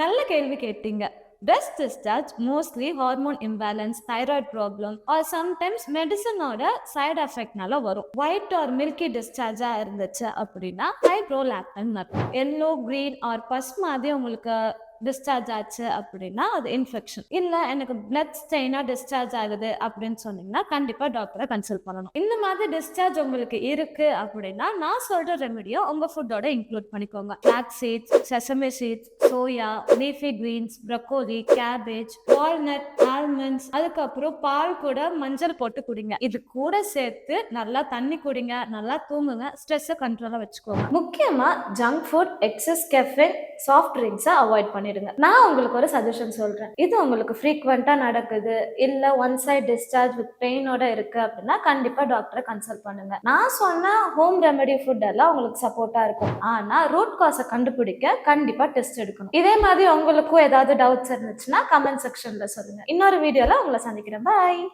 நல்ல கேள்வி கேட்டீங்க. Breast discharge mostly hormone imbalance thyroid problem or sometimes மெடிசனோட side எஃபெக்ட்னால வரும்? ஒயிட் ஆர் மில்கி டிஸ்சார்ஜா இருந்துச்சு அப்படின்னா ஹை ப்ரோலாக்டன் அர்த்தம் எல்லோ கிரீன் ஆர் பஸ் மாதிரி உங்களுக்கு டிஸ்சார்ஜ் ஆச்சு அப்படின்னா அது இன்ஃபெக்ஷன் இல்ல எனக்கு பிளட் ஸ்டெயினா டிஸ்சார்ஜ் ஆகுது அப்படின்னு சொன்னீங்கன்னா கண்டிப்பா டாக்டரை கன்சல்ட் பண்ணணும். இந்த மாதிரி டிஸ்சார்ஜ் உங்களுக்கு இருக்கு அப்படின்னா நான் சொல்ற ரெமெடியோ உங்க ஃபுட்டோட இன்க்ளூட் பண்ணிக்கோங்க. Black seeds sesame seeds soya leafy greens broccoli cabbage walnut almonds அதுக்கப்புறம் பால் கூட மஞ்சள் போட்டு குடிங்க. இது கூட சேர்த்து நல்லா தண்ணி குடிங்க. நல்லா தூங்குங்க. ஸ்ட்ரெஸ்ஸை கண்ட்ரோலாக வச்சுக்கோங்க. முக்கியமா junk food excess caffeine soft ட்ரிங்க்ஸை avoid பண்ணிடுங்க. நான் உங்களுக்கு ஒரு சஜஷன் சொல்றேன். இது உங்களுக்கு ஃப்ரீக்வெண்ட்டாக நடக்குது இல்லை ஒன் சைட் டிஸ்சார்ஜ் வித் பெயினோட இருக்கு அப்படின்னா கண்டிப்பா டாக்டரை கன்சல்ட் பண்ணுங்க. நான் சொன்ன ஹோம் ரெமெடி ஃபுட் எல்லாம் உங்களுக்கு சப்போர்ட்டா இருக்கும். ஆனா ரூட் காஸை கண்டுபிடிக்க கண்டிப்பா டெஸ்ட் எடுக்கணும். இதே மாதிரி உங்களுக்கும் ஏதாவது டவுட்ஸ் இருந்துச்சுன்னா கமெண்ட் செக்ஷன்ல சொல்லுங்க. இன்னொரு வீடியோல உங்களை சந்திக்கிறேன். பாய்